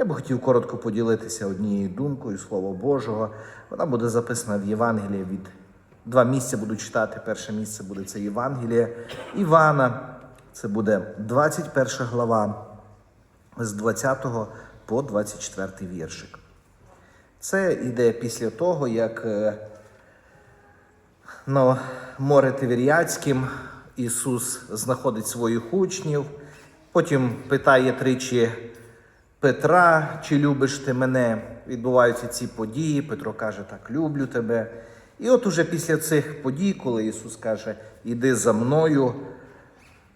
Я би хотів коротко поділитися однією думкою Слова Божого. Вона буде записана в Євангелії від два місця буду читати. Перше місце буде це Євангеліє Івана. Це буде 21 глава з 20 по 24 віршик. Це йде після того, як е, на море Тиверіадським Ісус знаходить своїх учнів, потім питає тричі Петра, чи любиш ти мене? Відбуваються ці події. Петро каже, так, люблю тебе. І от уже після цих подій, коли Ісус каже, іди за мною,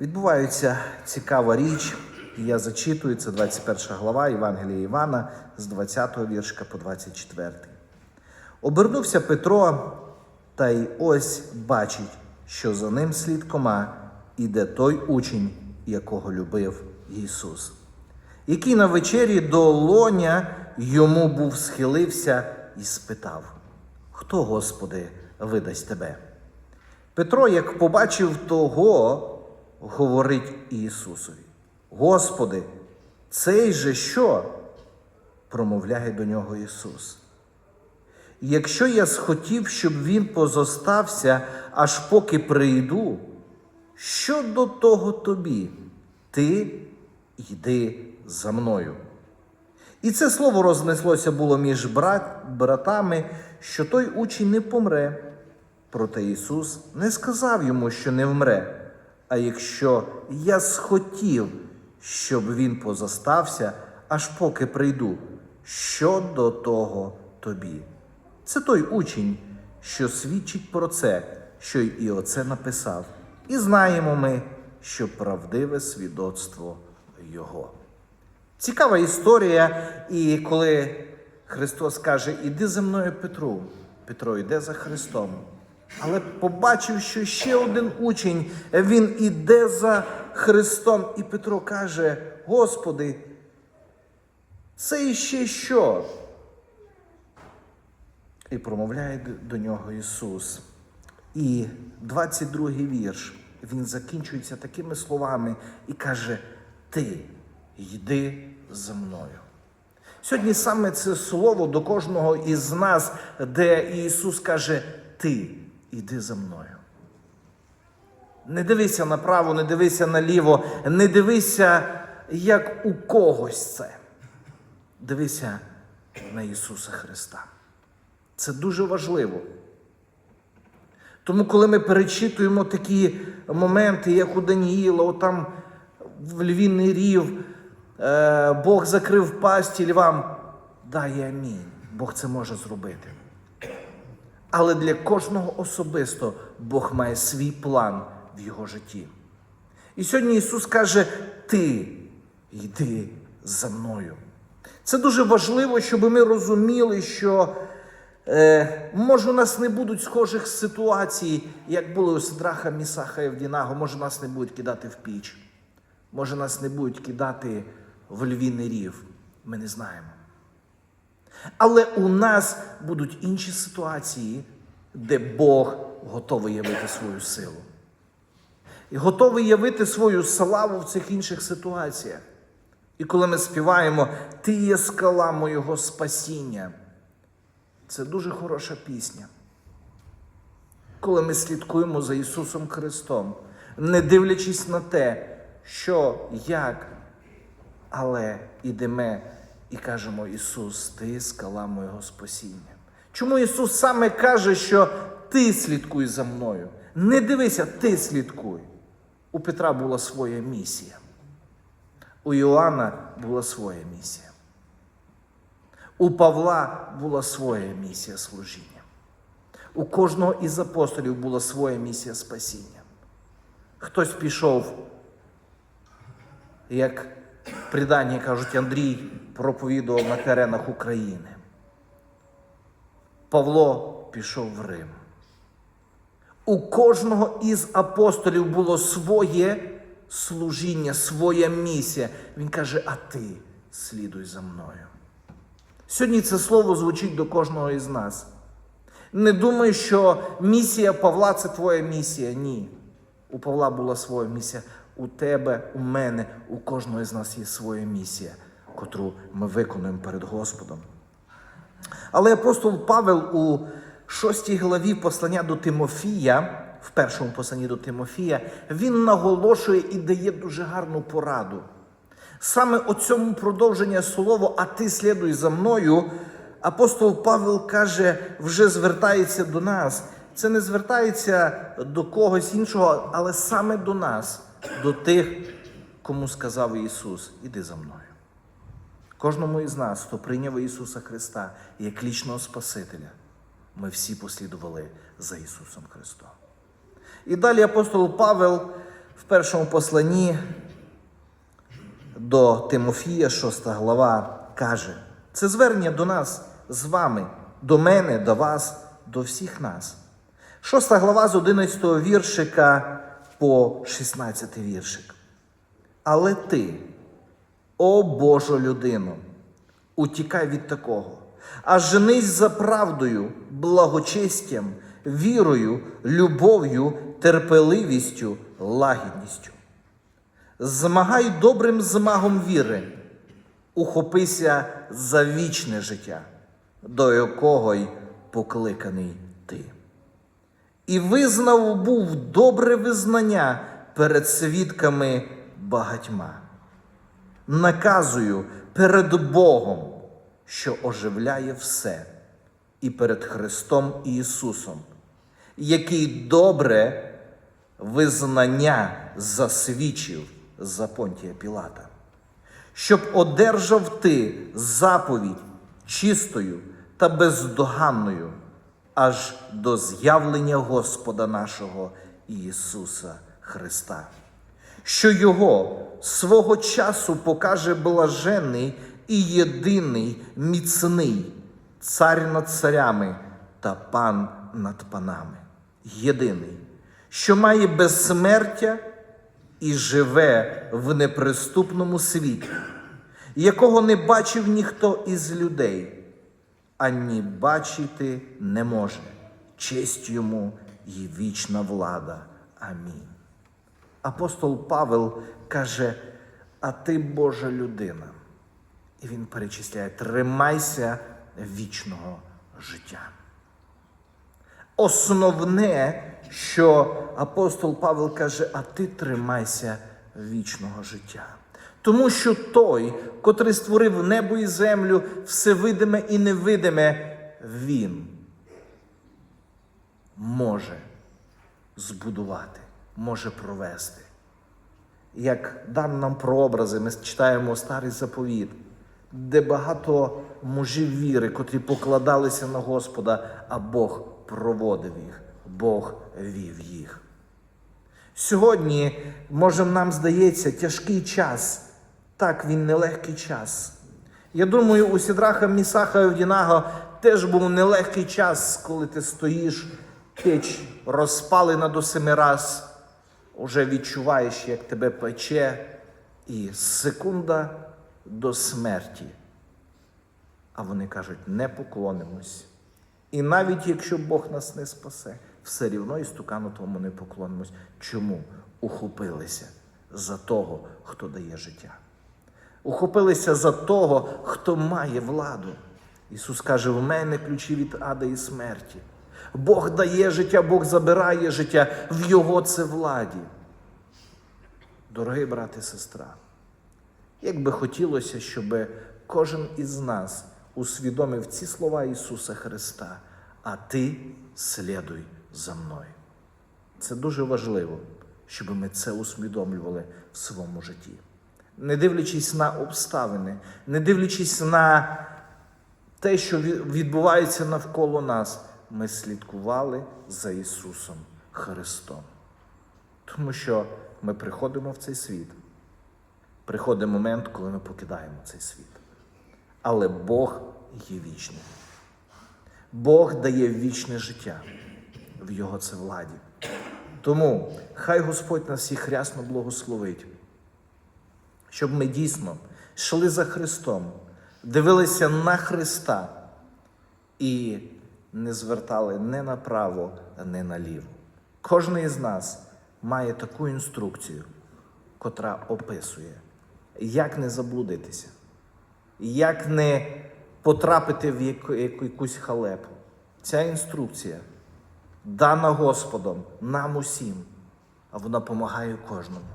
відбувається цікава річ. І я зачитую, це 21 глава Євангелія Івана з 20 віршка по 24. Обернувся Петро, та й ось бачить, що за ним слідкома іде той учень, якого любив Ісус, який на вечері до лоня йому був схилився і спитав: Хто, Господи, видасть тебе? Петро, як побачив того, говорить Ісусові: Господи, цей же що? промовляє до нього Ісус. Якщо я схотів, щоб він позостався, аж поки прийду, що до того тобі? Ти йди за мною. І це слово рознеслося було між брат, братами, що той учень не помре. Проте Ісус не сказав йому, що не вмре. А якщо я схотів, щоб він позостався, аж поки прийду, що до того тобі? Це той учень, що свідчить про це, що й і оце написав. І знаємо ми, що правдиве свідоцтво Його. Цікава історія, і коли Христос каже, іди за мною Петру, Петро йде за Христом. Але побачив, що ще один учень, він іде за Христом, і Петро каже: Господи, це іще що? І промовляє до нього Ісус. І 22-й вірш, він закінчується такими словами і каже: Ти йди за мною. Сьогодні саме це слово до кожного із нас, де Ісус каже: Ти йди за мною. Не дивися направо, не дивися наліво, не дивися, як у когось це. Дивися на Ісуса Христа. Це дуже важливо. Тому, коли ми перечитуємо такі моменти, як у Даніїла, отам в львіний рів, Бог закрив пасті львам, дай амінь. Бог це може зробити. Але для кожного особисто Бог має свій план в його житті. І сьогодні Ісус каже: Ти йди за мною. Це дуже важливо, щоб ми розуміли, що е, може у нас не будуть схожих ситуацій, як були у Сидраха, Місаха і Евдінаго. Може нас не будуть кидати в піч, може нас не будуть кидати в львіний рів. Ми не знаємо. Але у нас будуть інші ситуації, де Бог готовий явити свою силу. І готовий явити свою славу в цих інших ситуаціях. І коли ми співаємо Ти є скала моєго спасіння, це дуже хороша пісня. Коли ми слідкуємо за Ісусом Христом, не дивлячись на те, що, як, але ідемо і кажемо, Ісус, Ти скала моєго спасіння. Чому Ісус саме каже, що Ти слідкуй за мною? Не дивися, ти слідкуй. У Петра була своя місія. У Іоанна була своя місія. У Павла була своя місія служіння. У кожного із апостолів була своя місія спасіння. Хтось пішов, як в приданні кажуть, Андрій проповідував на теренах України. Павло пішов в Рим. У кожного із апостолів було своє служіння, своя місія. Він каже: А ти слідуй за мною. Сьогодні це слово звучить до кожного із нас. Не думай, що місія Павла це твоя місія. Ні. У Павла була своя місія. У тебе, у мене, у кожного з нас є своя місія. котру ми виконуємо перед Господом. Але апостол Павел у шостій главі послання до Тимофія, в першому посланні до Тимофія, він наголошує і дає дуже гарну пораду. Саме о цьому продовження слово, а ти слідуй за мною, апостол Павел каже, вже звертається до нас. Це не звертається до когось іншого, але саме до нас, до тих, кому сказав Ісус, іди за мною. Кожному із нас, хто прийняв Ісуса Христа як лічного Спасителя, ми всі послідували за Ісусом Христом. І далі апостол Павел в першому посланні до Тимофія, 6 глава, каже: це звернення до нас з вами, до мене, до вас, до всіх нас. 6 глава з 11 віршика по 16 віршик. Але ти, о Божа людино, утікай від такого, а женись за правдою, благочестям, вірою, любов'ю, терпеливістю, лагідністю. Змагай добрим змагом віри, ухопися за вічне життя, до якого й покликаний ти. І визнав був добре визнання перед свідками багатьма. Наказую перед Богом, що оживляє все, і перед Христом Ісусом, який добре визнання засвідчив за Понтія Пілата, щоб одержав ти заповідь чистою та бездоганною аж до з'явлення Господа нашого Ісуса Христа, що Його свого часу покаже блаженний і єдиний міцний цар над царями та пан над панами, єдиний, що має безсмертя і живе в неприступному світі, якого не бачив ніхто із людей ані бачити не може. Честь йому і вічна влада. Амінь. Апостол Павел каже: А ти Божа людина. І він перечисляє: тримайся вічного життя. Основне, що апостол Павел каже, а ти тримайся вічного життя. Тому що той, котрий створив небо і землю, все видиме і невидиме, він може збудувати, може провести. Як дан нам прообрази, ми читаємо старий заповіт, де багато мужів віри, котрі покладалися на Господа, а Бог проводив їх, Бог вів їх. Сьогодні, може, нам здається, тяжкий час. Так, він нелегкий час. Я думаю, у Сідраха Місаха Овдінаго теж був нелегкий час, коли ти стоїш, печ розпалена до семи раз, уже відчуваєш, як тебе пече, і секунда до смерті. А вони кажуть, не поклонимось. І навіть якщо Бог нас не спасе, все рівно і стукану тому не поклонимось. Чому? Ухопилися за того, хто дає життя. Ухопилися за того, хто має владу. Ісус каже: в мене ключі від ада і смерті. Бог дає життя, Бог забирає життя, в Його це владі. Дорогий брат і сестра, як би хотілося, щоб кожен із нас усвідомив ці слова Ісуса Христа, а ти слідуй за мною. Це дуже важливо, щоб ми це усвідомлювали в своєму житті. Не дивлячись на обставини, не дивлячись на те, що відбувається навколо нас, ми слідкували за Ісусом Христом. Тому що ми приходимо в цей світ. Приходить момент, коли ми покидаємо цей світ. Але Бог є вічний. Бог дає вічне життя в Його це владі. Тому хай Господь нас всіх рясно благословить, щоб ми дійсно йшли за Христом, дивилися на Христа і не звертали не направо, не наліво. Кожен із нас має таку інструкцію, котра описує, як не заблудитися, як не потрапити в яку- яку- якусь халепу. Ця інструкція дана Господом нам усім, а вона допомагає кожному.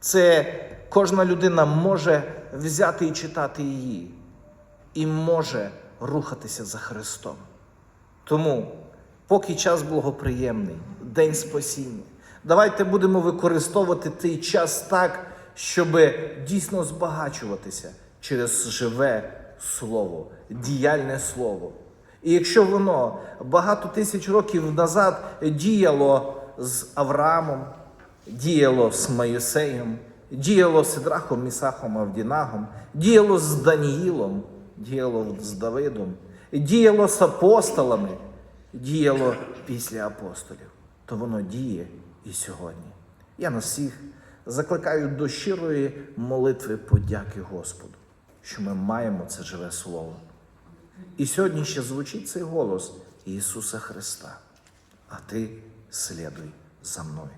Це кожна людина може взяти і читати її, і може рухатися за Христом. Тому, поки час благоприємний, день спасіння, давайте будемо використовувати цей час так, щоб дійсно збагачуватися через живе слово, діяльне слово. І якщо воно багато тисяч років назад діяло з Авраамом, діяло з Моїсеєм, діяло з Сидрахом, Місахом, Авдінагом, діяло з Даніїлом, діяло з Давидом, діяло з апостолами, діяло після апостолів, то воно діє і сьогодні. Я нас всіх закликаю до щирої молитви подяки Господу, що ми маємо це живе слово. І сьогодні ще звучить цей голос Ісуса Христа. А ти слідуй за мною.